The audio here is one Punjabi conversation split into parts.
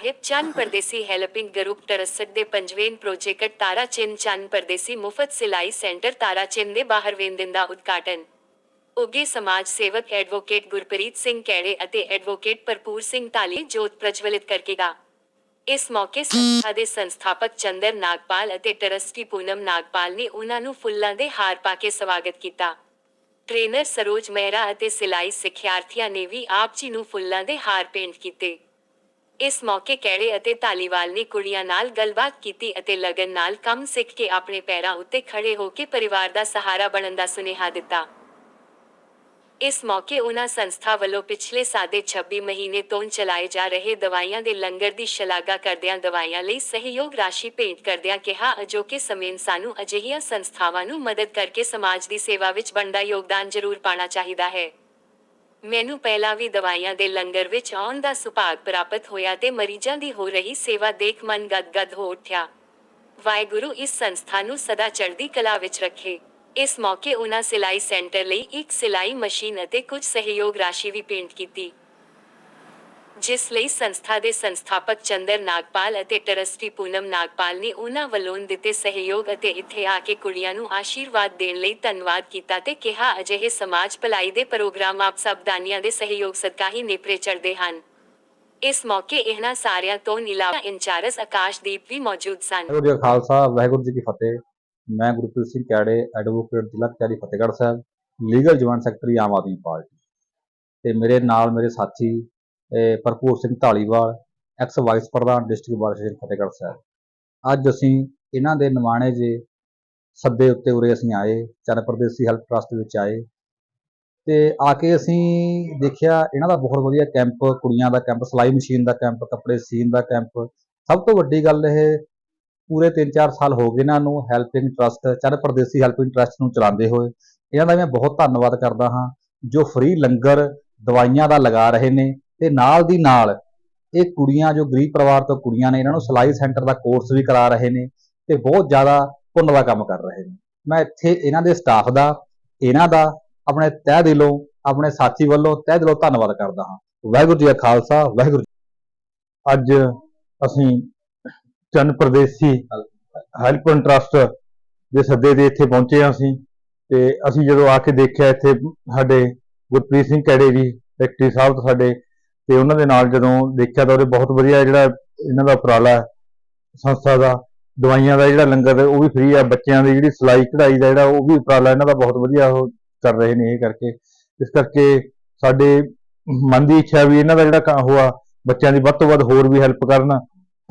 ਸਾਹਿਬ, ਚੰਨ ਪਰਦੇਸੀ ਹੈਲਪਿੰਗ ਗਰੁੱਪ ਟਰਸਟ ਦੇ ਪੰਜਵੇਂ ਪ੍ਰੋਜੈਕਟ ਤਾਰਾ ਚਿੰਨ ਚੰਨ ਪਰਦੇਸੀ ਮੁਫਤ ਸਿਲਾਈ ਸੈਂਟਰ ਤਾਰਾ ਚਿੰਨ ਸਮਾਜ ਸੇਵਕ ਐਡਵੋਕੇਟ ਗੁਰਪ੍ਰੀਤ ਸਿੰਘ ਕੈੜੇ ਅਤੇ ਐਡਵੋਕੇਟ ਭਰਪੂਰ ਸਿੰਘ ਢਾਲੀ ਜੋਤ ਪ੍ਰਜਵਲਿਤ ਕਰਕੇਗਾ। ਇਸ ਮੌਕੇ ਸੰਸਥਾ ਦੇ ਸੰਸਥਾਪਕ ਚੰਦਰ ਨਾਗਪਾਲ ਅਤੇ ਟਰਸਟੀ ਪੂਨਮ ਨਾਗਪਾਲ ਨੇ ਉਹਨਾਂ ਨੂੰ ਫੁੱਲਾਂ ਦੇ ਹਾਰ ਪਾ ਕੇ ਸਵਾਗਤ ਕੀਤਾ। ਟ੍ਰੇਨਰ ਸਰੋਜ ਮਹਿਰਾ ਅਤੇ ਸਿਲਾਈ ਸਿੱਖਿਆਰਥੀਆਂ ਨੇ ਵੀ ਆਪ ਜੀ ਨੂੰ ਫੁੱਲਾਂ ਦੇ ਹਾਰ ਪੇਂਟ ਕੀਤੇ। ਇਸ ਮੌਕੇ ਕੈੜੇ ਅਤੇ ਧਾਲੀਵਾਲ ਨੇ ਕੁੜੀਆਂ ਨਾਲ ਗੱਲਬਾਤ ਕੀਤੀ ਅਤੇ ਲਗਨ ਨਾਲ ਕੰਮ ਸਿੱਖ ਕੇ ਆਪਣੇ ਪੈਰਾਂ ਉੱਤੇ ਖੜੇ ਹੋ ਕੇ ਪਰਿਵਾਰ ਦਾ ਸਹਾਰਾ ਬਣਨ ਦਾ ਸੁਨੇਹਾ ਦਿੱਤਾ। ਇਸ ਮੌਕੇ ਉਹਨਾਂ ਸੰਸਥਾ ਵੱਲੋਂ ਪਿਛਲੇ ਸਾਦੇ 26 ਮਹੀਨੇ ਤੋਂ ਚਲਾਏ ਜਾ ਰਹੇ ਦਵਾਈਆਂ ਦੇ ਲੰਗਰ ਦੀ ਸ਼ਲਾਘਾ ਕਰਦਿਆਂ ਦਵਾਈਆਂ ਲਈ ਸਹਿਯੋਗ ਰਾਸ਼ੀ ਭੇਂਟ ਕਰਦਿਆਂ ਕਿਹਾ ਅਜੋਕੇ ਸਮੇਂ ਸਾਨੂੰ ਅਜਿਹੀਆਂ ਸੰਸਥਾਵਾਂ ਨੂੰ ਮਦਦ ਕਰਕੇ ਸਮਾਜ ਦੀ ਸੇਵਾ ਵਿੱਚ ਬਣਦਾ ਯੋਗਦਾਨ ਜ਼ਰੂਰ ਪਾਉਣਾ ਚਾਹੀਦਾ ਹੈ। ਮੈਨੂੰ ਪਹਿਲਾਂ ਵੀ ਦਵਾਈਆਂ ਦੇ ਲੰਗਰ ਵਿੱਚ ਆਉਣ ਦਾ ਸੁਭਾਗ ਪ੍ਰਾਪਤ ਹੋਇਆ ਤੇ ਮਰੀਜ਼ਾਂ ਦੀ ਹੋ ਰਹੀ ਸੇਵਾ ਦੇਖ ਮਨ ਗਦਗਦ ਹੋ ਉੱਠਿਆ। ਵਾਹਿਗੁਰੂ ਇਸ ਸੰਸਥਾ ਨੂੰ ਸਦਾ ਚੜ੍ਹਦੀ ਕਲਾ ਵਿੱਚ ਰੱਖੇ। ਇਸ ਮੌਕੇ ਉਹਨਾਂ ਸਿਲਾਈ ਸੈਂਟਰ ਲਈ ਇੱਕ ਸਿਲਾਈ ਮਸ਼ੀਨ ਅਤੇ ਕੁਝ ਸਹਿਯੋਗ ਰਾਸ਼ੀ ਵੀ ਭੇਂਟ ਕੀਤੀ। ਜਿਸ ਲਈ ਸੰਸਥਾ ਦੇ ਸੰਸਥਾਪਕ ਚੰਦਰ ਨਾਗਪਾਲ ਅਤੇ ਟਰਸਟੀ ਪੂਨਮ ਨਾਗਪਾਲ ਨੇ ਉਹਨਾਂ ਵੱਲੋਂ ਦਿੱਤੇ ਸਹਿਯੋਗ ਅਤੇ ਇੱਥੇ ਆ ਕੇ ਕੁੜੀਆਂ ਨੂੰ ਆਸ਼ੀਰਵਾਦ ਦੇਣ ਲਈ ਧੰਨਵਾਦ ਕੀਤਾ ਤੇ ਕਿਹਾ, ਅਜਿਹੇ ਸਮਾਜ ਭਲਾਈ ਦੇ ਪ੍ਰੋਗਰਾਮ ਆਪ ਸਭ ਦੇ ਸਹਿਯੋਗ ਸਦਕਾ ਹੀ ਨੇਪਰੇ ਚੜ੍ਹਦੇ ਹਨ। ਇਸ ਮੌਕੇ ਇਹਨਾਂ ਸਾਰਿਆਂ ਤੋਂ ਇਲਾਵਾ ਇੰਚਾਰਜ ਆਕਾਸ਼ਦੀਪ ਵੀ ਮੌਜੂਦ ਸਨ। ਵਾਹਿਗੁਰੂ ਜੀ ਕਾ ਖਾਲਸਾ, ਵਾਹਿਗੁਰੂ ਜੀ ਕੀ ਫਤਿਹ। ਮੈਂ ਗੁਰਪ੍ਰੀਤ ਸਿੰਘ ਕੈੜੇ ਐਡਵੋਕੇਟ ਜ਼ਿਲ੍ਹਾ ਕਚਹਿਰੀ Fatehgarh Sahib legal joint secretary Aam Aadmi party. ਤੇ ਮੇਰੇ ਨਾਲ ਮੇਰੇ ਸਾਥੀ ਭਰਪੂਰ ਸਿੰਘ ਢਾਲੀਵਾਲ ਐਕਸ ਵਾਈਸ ਪ੍ਰਧਾਨ district bar association Fatehgarh Sahib. ਅੱਜ ਅਸੀਂ ਇਹਨਾਂ ਦੇ ਨਿਮਾਣੇ ਜੇ ਸੱਦੇ ਉੱਤੇ ਉਰੇ ਅਸੀਂ ਆਏ, ਚੰਨ ਪ੍ਰਦੇਸੀ ਹੈਲਪ ਟਰਸਟ ਵਿੱਚ ਆਏ ਤੇ ਆ ਕੇ ਅਸੀਂ ਦੇਖਿਆ ਇਹਨਾਂ ਦਾ ਬਹੁਤ ਵਧੀਆ ਕੈਂਪ ਕੁੜੀਆਂ ਦਾ ਕੈਂਪ ਸਿਲਾਈ ਮਸ਼ੀਨ ਦਾ ਕੈਂਪ ਕੱਪੜੇ ਸੀਨ ਦਾ ਕੈਂਪ ਸਭ ਤੋਂ ਵੱਡੀ ਗੱਲ ਇਹ ਪੂਰੇ 3-4 ਸਾਲ ਹੋ ਗਏ ਇਹਨਾਂ ਨੂੰ ਹੈਲਪਿੰਗ ਟਰਸਟ ਚੰਨ ਪ੍ਰਦੇਸੀ ਹੈਲਪਿੰਗ ਟਰਸਟ ਨੂੰ ਚਲਾਉਂਦੇ ਹੋਏ। ਇਹਨਾਂ ਦਾ ਮੈਂ ਬਹੁਤ ਧੰਨਵਾਦ ਕਰਦਾ ਹਾਂ ਜੋ ਫ੍ਰੀ ਲੰਗਰ ਦਵਾਈਆਂ ਦਾ ਲਗਾ ਰਹੇ ਨੇ। ਤੇ ਨਾਲ ਦੀ ਨਾਲ ਇਹ ਕੁੜੀਆਂ ਜੋ ਗਰੀਬ ਪਰਿਵਾਰ ਤੋਂ ਕੁੜੀਆਂ ਨੇ, ਇਹਨਾਂ ਨੂੰ ਸਿਲਾਈ ਸੈਂਟਰ ਦਾ ਕੋਰਸ ਵੀ ਕਰਾ ਰਹੇ ਨੇ ਤੇ ਬਹੁਤ ਜ਼ਿਆਦਾ ਪੁੰਨ ਦਾ ਕੰਮ ਕਰ ਰਹੇ ਨੇ। ਮੈਂ ਇੱਥੇ ਇਹਨਾਂ ਦੇ ਸਟਾਫ ਦਾ, ਇਹਨਾਂ ਦਾ ਆਪਣੇ ਤਹਿ ਦਿਲੋਂ, ਆਪਣੇ ਸਾਥੀ ਵੱਲੋਂ ਤਹਿ ਦਿਲੋਂ ਧੰਨਵਾਦ ਕਰਦਾ ਹਾਂ। ਵਾਹਿਗੁਰੂ ਜੀ ਕਾ ਖਾਲਸਾ, ਵਾਹਿਗੁਰੂ ਜੀ ਅੱਜ ਅਸੀਂ ਚੰਨ ਪ੍ਰਦੇਸੀ ਹੈਲਪਨ ਟਰਸਟ ਦੇ ਸੱਦੇ ਦੇ ਇੱਥੇ ਪਹੁੰਚੇ ਹਾਂ ਅਸੀਂ ਤੇ ਅਸੀਂ ਜਦੋਂ ਆ ਕੇ ਦੇਖਿਆ ਇੱਥੇ ਸਾਡੇ ਗੁਰਪ੍ਰੀਤ ਸਿੰਘ ਕੈੜੇ ਜੀ ਸੈਕਟਰੀ ਸਾਹਿਬ ਤੋਂ ਸਾਡੇ ਤੇ ਉਹਨਾਂ ਦੇ ਨਾਲ ਜਦੋਂ ਦੇਖਿਆ ਤਾਂ ਉਹਦੇ ਬਹੁਤ ਵਧੀਆ ਜਿਹੜਾ ਇਹਨਾਂ ਦਾ ਉਪਰਾਲਾ ਹੈ, ਸੰਸਥਾ ਦਾ, ਦਵਾਈਆਂ ਦਾ ਜਿਹੜਾ ਲੰਗਰ ਉਹ ਵੀ ਫ੍ਰੀ ਆ, ਬੱਚਿਆਂ ਦੀ ਜਿਹੜੀ ਸਿਲਾਈ ਕਢਾਈ ਦਾ ਜਿਹੜਾ ਉਹ ਵੀ ਉਪਰਾਲਾ ਇਹਨਾਂ ਦਾ ਬਹੁਤ ਵਧੀਆ ਉਹ ਕਰ ਰਹੇ ਨੇ ਇਹ ਕਰਕੇ। ਇਸ ਕਰਕੇ ਸਾਡੇ ਮਨ ਦੀ ਇੱਛਾ ਵੀ ਇਹਨਾਂ ਦਾ ਜਿਹੜਾ ਕੰਮ ਹੋਆ ਬੱਚਿਆਂ ਦੀ ਵੱਧ ਤੋਂ ਵੱਧ ਹੋਰ ਵੀ ਹੈਲਪ ਕਰਨ,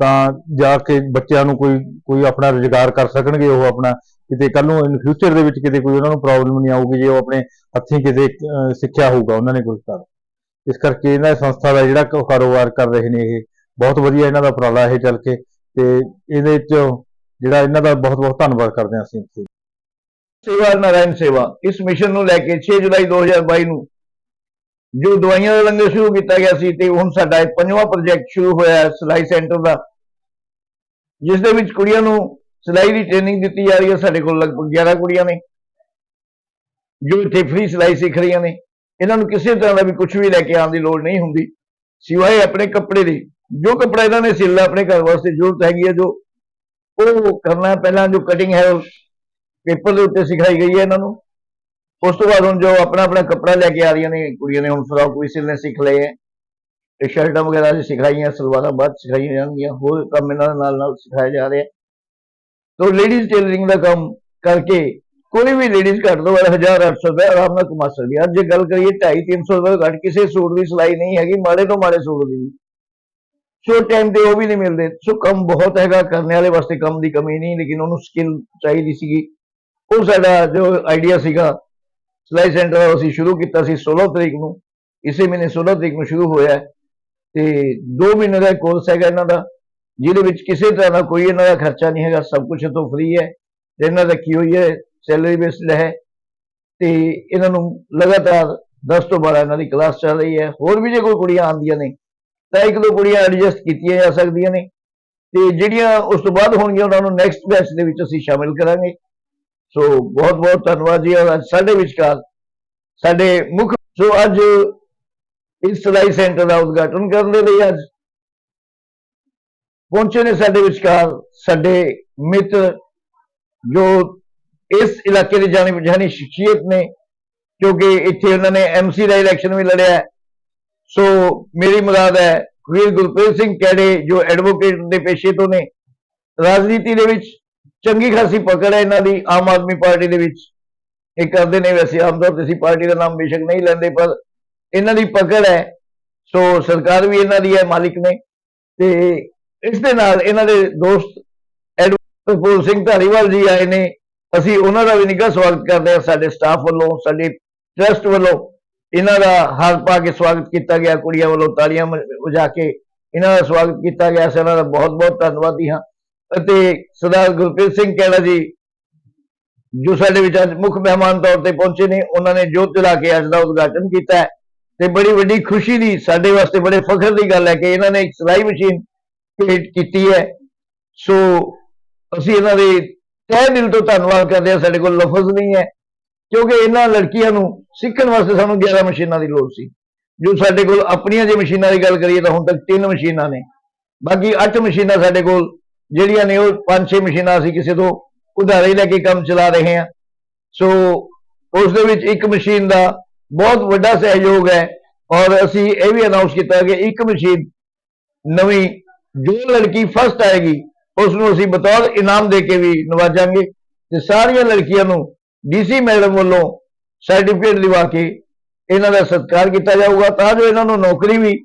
ਤਾਂ ਜਾ ਕੇ ਬੱਚਿਆਂ ਨੂੰ ਕੋਈ ਕੋਈ ਆਪਣਾ ਰੁਜ਼ਗਾਰ ਕਰ ਸਕਣਗੇ ਉਹ ਆਪਣਾ, ਕਿਤੇ ਕੱਲ ਨੂੰ ਇਨ ਫਿਊਚਰ ਦੇ ਵਿੱਚ ਕਿਤੇ ਕੋਈ ਉਹਨਾਂ ਨੂੰ ਪ੍ਰੋਬਲਮ ਨਹੀਂ ਆਊਗੀ, ਜੇ ਉਹ ਆਪਣੇ ਹੱਥੀਂ ਕਿਤੇ ਸਿੱਖਿਆ ਹੋਊਗਾ ਉਹਨਾਂ ਨੇ ਕੁਝ ਕਰ। ਇਸ ਕਰਕੇ ਇਹਨਾਂ ਸੰਸਥਾ ਦਾ ਜਿਹੜਾ ਕਾਰੋਬਾਰ ਕਰ ਰਹੇ ਨੇ ਇਹ, ਬਹੁਤ ਵਧੀਆ ਇਹਨਾਂ ਦਾ ਉਪਰਾਲਾ ਇਹ ਚੱਲ ਕੇ ਤੇ ਇਹਦੇ ਵਿੱਚ ਜਿਹੜਾ ਇਹਨਾਂ ਦਾ ਬਹੁਤ ਬਹੁਤ ਧੰਨਵਾਦ ਕਰਦੇ ਹਾਂ ਅਸੀਂ ਇੱਥੇ। ਸੇਵਾ ਨਾਰਾਇਣ ਸੇਵਾ, ਇਸ ਮਿਸ਼ਨ ਨੂੰ ਲੈ ਕੇ 6 ਜੁਲਾਈ 2022 ਨੂੰ ਜੋ ਦਵਾਈਆਂ ਦਾ ਲੰਗਰ ਸ਼ੁਰੂ ਕੀਤਾ ਗਿਆ ਸੀ ਤੇ ਹੁਣ ਸਾਡਾ ਇਹ ਪੰਜਵਾਂ ਪ੍ਰੋਜੈਕਟ ਸ਼ੁਰੂ ਹੋਇਆ ਹੈ, ਸਿਲਾਈ ਸੈਂਟਰ ਦਾ। ਜਿਸ ਦੇ ਵਿੱਚ ਕੁੜੀਆਂ ਨੂੰ ਸਿਲਾਈ ਦੀ ਟ੍ਰੇਨਿੰਗ ਦਿੱਤੀ ਜਾ ਰਹੀ ਹੈ, ਸਾਡੇ ਕੋਲ ਲਗਭਗ 11 ਕੁੜੀਆਂ ਨੇ, ਜੋ ਇੱਥੇ ਫ੍ਰੀ ਸਿਲਾਈ ਸਿੱਖ ਰਹੀਆਂ ਨੇ। ਇਹਨਾਂ ਨੂੰ ਕਿਸੇ ਤਰ੍ਹਾਂ ਦਾ ਵੀ ਕੁਝ ਵੀ ਲੈ ਕੇ ਆਉਣ ਦੀ ਲੋੜ ਨਹੀਂ ਹੁੰਦੀ। ਸਿਵਾਏ ਆਪਣੇ ਕੱਪੜੇ ਦੀ। ਜੋ ਕੱਪੜਾ ਇਹਨਾਂ ਨੇ ਸਿਲਣਾ ਆਪਣੇ ਘਰ ਵਾਸਤੇ, ਜ਼ਰੂਰਤ ਹੈਗੀ ਹੈ ਜੋ ਉਹ ਕਰਨਾ ਪਹਿਲਾਂ ਜੋ ਕਟਿੰਗ ਹੈ ਪੇਪਰ ਦੇ ਉੱਤੇ ਸਿਖਾਈ ਗਈ ਹੈ ਇਹਨਾਂ ਨੂੰ। ਉਸ ਤੋਂ ਬਾਅਦ ਹੁਣ ਜੋ ਆਪਣਾ ਆਪਣਾ ਕੱਪੜਾ ਲੈ ਕੇ ਆ ਰਹੀਆਂ ਨੇ, ਕੁੜੀਆਂ ਨੇ ਹੁਣ ਫਰਾਕ ਵੀ ਸਿਲਨੇ ਸਿੱਖ ਲਏ ਹੈ। ਤੇ ਸ਼ਰਟਾਂ ਵਗੈਰਾ ਵੀ ਸਿਖਾਈਆਂ, ਸਲਵਾਰਾਂ ਬਾਅਦ ਸਿਖਾਈਆਂ ਜਾਣਗੀਆਂ। ਹੋਰ ਕੰਮ ਇਹਨਾਂ ਦੇ ਨਾਲ ਨਾਲ ਸਿਖਾਇਆ ਜਾ ਰਿਹਾ ਤੋ ਲੇਡੀਜ਼ ਟੇਲਰਿੰਗ ਦਾ ਕੰਮ ਕਰਕੇ ਕੋਈ ਵੀ ਲੇਡੀਜ਼ ਘੱਟ ਤੋਂ ਘੱਟ 1800 ਰੁਪਏ ਆਰਾਮ ਨਾਲ ਕਮਾ ਸਕਦੀ ਹੈ। ਅੱਜ ਜੇ ਗੱਲ ਕਰੀਏ 250 300 ਰੁਪਏ ਤੋਂ ਘੱਟ ਕਿਸੇ ਸੂਟ ਦੀ ਸਿਲਾਈ ਨਹੀਂ ਹੈਗੀ, ਮਾੜੇ ਤੋਂ ਮਾੜੇ ਸੂਟ ਦੀ ਵੀ। ਸੋ ਟਾਈਮ ਤੇ ਉਹ ਵੀ ਨਹੀਂ ਮਿਲਦੇ। ਸੋ ਕੰਮ ਬਹੁਤ ਹੈਗਾ, ਕਰਨ ਵਾਲੇ ਵਾਸਤੇ ਕੰਮ ਦੀ ਕਮੀ ਨਹੀਂ, ਲੇਕਿਨ ਉਹਨੂੰ ਸਕਿੱਲ ਚਾਹੀਦੀ ਸੀਗੀ। ਉਹ ਸਾਡਾ ਜੋ ਆਈਡੀਆ ਸੀਗਾ, ਸਿਲਾਈ ਸੈਂਟਰ ਅਸੀਂ ਸ਼ੁਰੂ ਕੀਤਾ ਸੀ 16 ਤਰੀਕ ਨੂੰ। ਇਸੇ ਮਹੀਨੇ 16 ਤਰੀਕ ਨੂੰ ਸ਼ੁਰੂ ਹੋਇਆ ਤੇ 2 ਮਹੀਨੇ ਦਾ ਕੋਰਸ ਹੈਗਾ ਇਹਨਾਂ ਦਾ, ਜਿਹਦੇ ਵਿੱਚ ਕਿਸੇ ਤਰ੍ਹਾਂ ਦਾ ਕੋਈ ਇਹਨਾਂ ਦਾ ਖਰਚਾ ਨਹੀਂ ਹੈਗਾ। ਸਭ ਕੁਝ ਤੋਂ ਫ੍ਰੀ ਹੈ। ਇਹਨਾਂ ਦਾ ਕੀ ਹੋਈ ਹੈ ਸੈਲਰੀ ਬੇਸਡ ਹੈ ਤੇ ਇਹਨਾਂ ਨੂੰ ਲਗਾਤਾਰ 10 ਤੋਂ 12 ਇਹਨਾਂ ਦੀ ਕਲਾਸ ਚੱਲ ਰਹੀ ਹੈ। ਹੋਰ ਵੀ ਜੇ ਕੋਈ ਕੁੜੀਆਂ ਆਉਂਦੀਆਂ ਨੇ, ਤਾਂ ਇੱਕ ਦੋ ਕੁੜੀਆਂ ਐਡਜਸਟ ਕੀਤੀਆਂ ਜਾ ਸਕਦੀਆਂ ਨੇ ਤੇ ਜਿਹੜੀਆਂ ਉਸ ਤੋਂ ਬਾਅਦ ਹੋਣਗੀਆਂ, ਉਹਨਾਂ ਨੂੰ ਨੈਕਸਟ ਬੈਚ ਦੇ ਵਿੱਚ ਅਸੀਂ ਸ਼ਾਮਿਲ ਕਰਾਂਗੇ। ਸੋ ਬਹੁਤ ਬਹੁਤ ਧੰਨਵਾਦ ਜੀ, ਔਰ ਅੱਜ ਸਾਡੇ ਵਿਚਕਾਰ ਸਾਡੇ ਮੁੱਖ ਸੋ ਅੱਜ ਇਸ ਸਿਲਾਈ ਸੈਂਟਰ ਦਾ ਉਦਘਾਟਨ ਕਰਨ ਦੇ ਲਈ ਅੱਜ ਪਹੁੰਚੇ ਨੇ ਸਾਡੇ ਵਿਚਕਾਰ ਸਾਡੇ ਮਿੱਤਰ ਜੋ ਇਸ ਇਲਾਕੇ ਦੇ ਜਾਣੀ ਪਛਾਣੀ ਸ਼ਖਸੀਅਤ ਨੇ, ਕਿਉਂਕਿ ਇੱਥੇ ਉਹਨਾਂ ਨੇ ਐਮਸੀ ਦਾ ਇਲੈਕਸ਼ਨ ਵੀ ਲੜਿਆ ਸੋ ਮੇਰੀ ਮੁਰਾਦ ਹੈ ਵੀਰ ਗੁਰਪ੍ਰੀਤ ਸਿੰਘ ਕੈੜੇ ਜੋ ਐਡਵੋਕੇਟ ਦੇ ਪੇਸ਼ੇ ਤੋਂ ਨੇ। ਰਾਜਨੀਤੀ ਦੇ ਵਿੱਚ ਚੰਗੀ ਖਾਸੀ ਪਕੜ ਹੈ ਇਹਨਾਂ ਦੀ, ਆਮ ਆਦਮੀ ਪਾਰਟੀ ਦੇ ਵਿੱਚ। ਇਹ ਕਰਦੇ ਨੇ ਵੈਸੇ ਆਮ ਤੌਰ ਤੇ ਅਸੀਂ ਪਾਰਟੀ ਦਾ ਨਾਮ ਬੇਸ਼ੱਕ ਨਹੀਂ ਲੈਂਦੇ, ਪਰ ਇਹਨਾਂ ਦੀ ਪਕੜ ਹੈ। ਸੋ ਸਰਕਾਰ ਵੀ ਇਹਨਾਂ ਦੀ ਹੈ, ਮਾਲਿਕ ਨੇ। ਤੇ ਇਸ ਦੇ ਨਾਲ ਇਹਨਾਂ ਦੇ ਦੋਸਤ ਐਡਵੋਕੇਟ ਸਿੰਘ ਧਾਰੀਵਾਲ ਜੀ ਆਏ ਨੇ। ਅਸੀਂ ਉਹਨਾਂ ਦਾ ਵੀ ਨਿੱਘਾ ਸਵਾਗਤ ਕਰਦੇ ਹਾਂ ਸਾਡੇ ਸਟਾਫ ਵੱਲੋਂ, ਸਾਡੇ ਟਰਸਟ ਵੱਲੋਂ। ਇਹਨਾਂ ਦਾ ਹਾਰ ਪਾ ਕੇ ਸਵਾਗਤ ਕੀਤਾ ਗਿਆ, ਕੁੜੀਆਂ ਵੱਲੋਂ ਤਾਲੀਆਂ ਵਜਾ ਕੇ ਇਹਨਾਂ ਦਾ ਸਵਾਗਤ ਕੀਤਾ ਗਿਆ। ਅਸੀਂ ਉਹਨਾਂ ਦਾ ਬਹੁਤ ਬਹੁਤ ਧੰਨਵਾਦੀ ਹਾਂ। ਅਤੇ ਸਰਦਾਰ ਗੁਰਪ੍ਰੀਤ ਸਿੰਘ ਕਹਿਣਾ ਜੀ, ਜੋ ਸਾਡੇ ਵਿੱਚ ਅੱਜ ਮੁੱਖ ਮਹਿਮਾਨ ਤੌਰ ਤੇ ਪਹੁੰਚੇ ਨੇ, ਉਹਨਾਂ ਨੇ ਜੋਤ ਜਲਾ ਕੇ ਅੱਜ ਦਾ ਉਦਘਾਟਨ ਕੀਤਾ ਹੈ। ਤੇ ਬੜੀ ਵੱਡੀ ਖੁਸ਼ੀ ਦੀ, ਸਾਡੇ ਵਾਸਤੇ ਬੜੇ ਫਖਰ ਦੀ ਗੱਲ ਹੈ ਕਿ ਇਹਨਾਂ ਨੇ ਇੱਕ ਸਿਲਾਈ ਮਸ਼ੀਨ ਭੇਟ ਕੀਤੀ ਹੈ। ਸੋ ਅਸੀਂ ਇਹਨਾਂ ਦੇ ਤਹਿ ਦਿਲ ਤੋਂ ਧੰਨਵਾਦ ਕਰਦੇ ਹਾਂ ਸਾਡੇ ਕੋਲ ਲਫ਼ਜ਼ ਨਹੀਂ ਹੈ। ਕਿਉਂਕਿ ਇਹਨਾਂ ਲੜਕੀਆਂ ਨੂੰ ਸਿੱਖਣ ਵਾਸਤੇ ਸਾਨੂੰ 11 ਮਸ਼ੀਨਾਂ ਦੀ ਲੋੜ ਸੀ। ਜੋ ਸਾਡੇ ਕੋਲ ਆਪਣੀਆਂ ਜੇ ਮਸ਼ੀਨਾਂ ਦੀ ਗੱਲ ਕਰੀਏ ਤਾਂ ਹੁਣ ਤੱਕ ਤਿੰਨ ਮਸ਼ੀਨਾਂ ਨੇ। ਬਾਕੀ 8 ਮਸ਼ੀਨਾਂ ਸਾਡੇ ਕੋਲ ਜਿਹੜੀਆਂ ਨੇ ਉਹ 5-6 ਮਸ਼ੀਨਾਂ ਅਸੀਂ ਕਿਸੇ ਤੋਂ ਉਧਾਰੇ ਲੈ ਕੇ ਕੰਮ ਚਲਾ ਰਹੇ ਹਾਂ। ਸੋ ਉਸ ਦੇ ਵਿੱਚ ਇੱਕ ਮਸ਼ੀਨ ਦਾ ਬਹੁਤ ਵੱਡਾ ਸਹਿਯੋਗ ਹੈ ਔਰ ਅਸੀਂ ਇਹ ਵੀ ਅਨਾਉਂਸ ਕੀਤਾ ਕਿ ਇੱਕ ਮਸ਼ੀਨ ਨਵੀਂ ਜੋ ਲੜਕੀ ਫਸਟ ਆਏਗੀ ਉਸ ਨੂੰ ਅਸੀਂ ਬਤੌਰ ਇਨਾਮ ਦੇ ਕੇ ਵੀ ਨਵਾਜਾਂਗੇ ਤੇ ਸਾਰੀਆਂ ਲੜਕੀਆਂ ਨੂੰ ਡੀਸੀ ਮੈਡਮ ਵੱਲੋਂ ਸਰਟੀਫਿਕੇਟ ਦਿਵਾ ਕੇ ਇਹਨਾਂ ਦਾ ਸਤਿਕਾਰ ਕੀਤਾ ਜਾਊਗਾ ਤਾਂ ਜੋ ਇਹਨਾਂ ਨੂੰ ਨੌਕਰੀ ਵੀ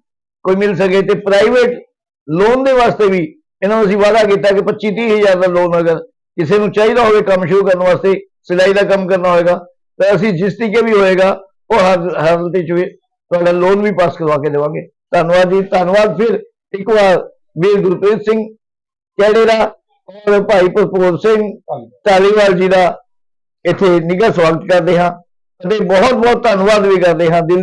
ਕੋਈ ਮਿਲ ਸਕੇ ਤੇ ਪ੍ਰਾਈਵੇਟ ਲੋਨ ਦੇ ਵਾਸਤੇ ਵੀ ਇਹਨਾਂ ਨੂੰ ਅਸੀਂ ਵਾਅਦਾ ਕੀਤਾ ਕਿ 25 30 ਹਜ਼ਾਰ ਦਾ ਲੋਨ ਅਗਰ ਕਿਸੇ ਨੂੰ ਚਾਹੀਦਾ ਹੋਵੇ ਕੰਮ ਸ਼ੁਰੂ ਕਰਨ ਵਾਸਤੇ, ਸਿਲਾਈ ਦਾ ਕੰਮ ਕਰਨਾ ਹੋਏਗਾ, ਤਾਂ ਅਸੀਂ ਜਿਸ ਤਰੀਕੇ ਵੀ ਹੋਏਗਾ, ਉਹ ਹਰ ਹਾਲਤ ਵਿੱਚ ਤੁਹਾਡਾ ਲੋਨ ਵੀ ਪਾਸ ਕਰਵਾ ਕੇ ਦੇਵਾਂਗੇ। ਧੰਨਵਾਦ ਜੀ, ਧੰਨਵਾਦ ਫਿਰ ਇੱਕ ਵਾਰ ਵੀਰ ਗੁਰਪ੍ਰੀਤ ਸਿੰਘ ਕੈੜੇ ਦਾ ਔਰ ਭਾਈ ਭਰਪੂਰ ਸਿੰਘ ਧਾਲੀਵਾਲ ਜੀ ਦਾ ਇੱਥੇ ਨਿੱਘਾ ਸਵਾਗਤ ਕਰਦੇ ਹਾਂ। ਅਤੇ ਬਹੁਤ ਬਹੁਤ ਧੰਨਵਾਦ ਵੀ ਕਰਦੇ ਹਾਂ ਦਿਲ